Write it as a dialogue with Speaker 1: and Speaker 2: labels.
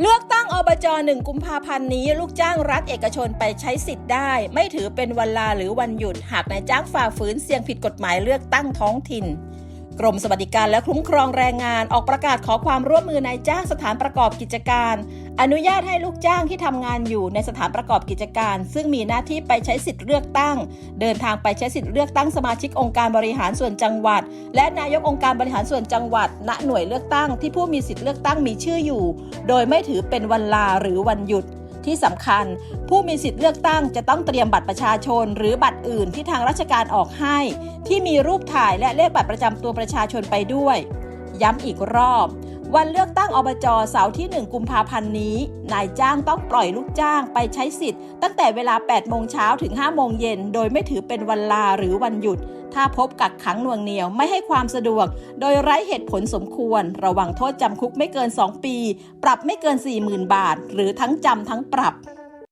Speaker 1: เลือกตั้งอบจหนึ่งกุมภาพันธ์นี้ ลูกจ้างรัฐเอกชนไปใช้สิทธิ์ได้ ไม่ถือเป็นวันลาหรือวันหยุด หากนายจ้างฝ่าฝืนเสี่ยงผิดกฎหมายเลือกตั้งท้องถิ่น กรมสวัสดิการและคุ้มครองแรงงานออกประกาศขอความร่วมมือนายจ้างสถานประกอบกิจการ อนุญาตให้ลูกจ้างที่ทำงานอยู่ในสถานประกอบกิจการ ซึ่งมีหน้าที่ไปใช้สิทธิ์เลือกตั้ง เดินทางไปใช้สิทธิ์เลือกตั้งสมาชิกองค์การบริหารส่วนจังหวัด และนายกองค์การบริหารส่วนจังหวัด ณหน่วยเลือกตั้งที่ผู้มีสิทธิ์เลือกตั้งมีชื่ออยู่ โดยไม่ถือเป็นวันลาหรือวันหยุด ที่สำคัญ ผู้มีสิทธิ์เลือกตั้งจะต้องเตรียมบัตรประชาชน หรือบัตรอื่นที่ทางราชการออกให้ ที่มีรูปถ่ายและเลขบัตรประจำตัวประชาชนไปด้วย ย้ำอีกรอบ วันเลือกตั้งอบจเสาร์ที่ 1 กุมภาพันธ์นี้ นายจ้างต้องปล่อยลูกจ้างไปใช้สิทธิ์ ตั้งแต่เวลา 8 โมงเช้าถึง 5 โมงเย็น โดยไม่ถือเป็นวันลาหรือวันหยุด ถ้าพบกักขังหน่วงเหนียวไม่ให้ความสะดวก โดยไร้เหตุผลสมควร ระวังโทษจำคุกไม่เกิน 2 ปี ปรับไม่เกิน 40,000 บาท หรือทั้งจำทั้งปรับ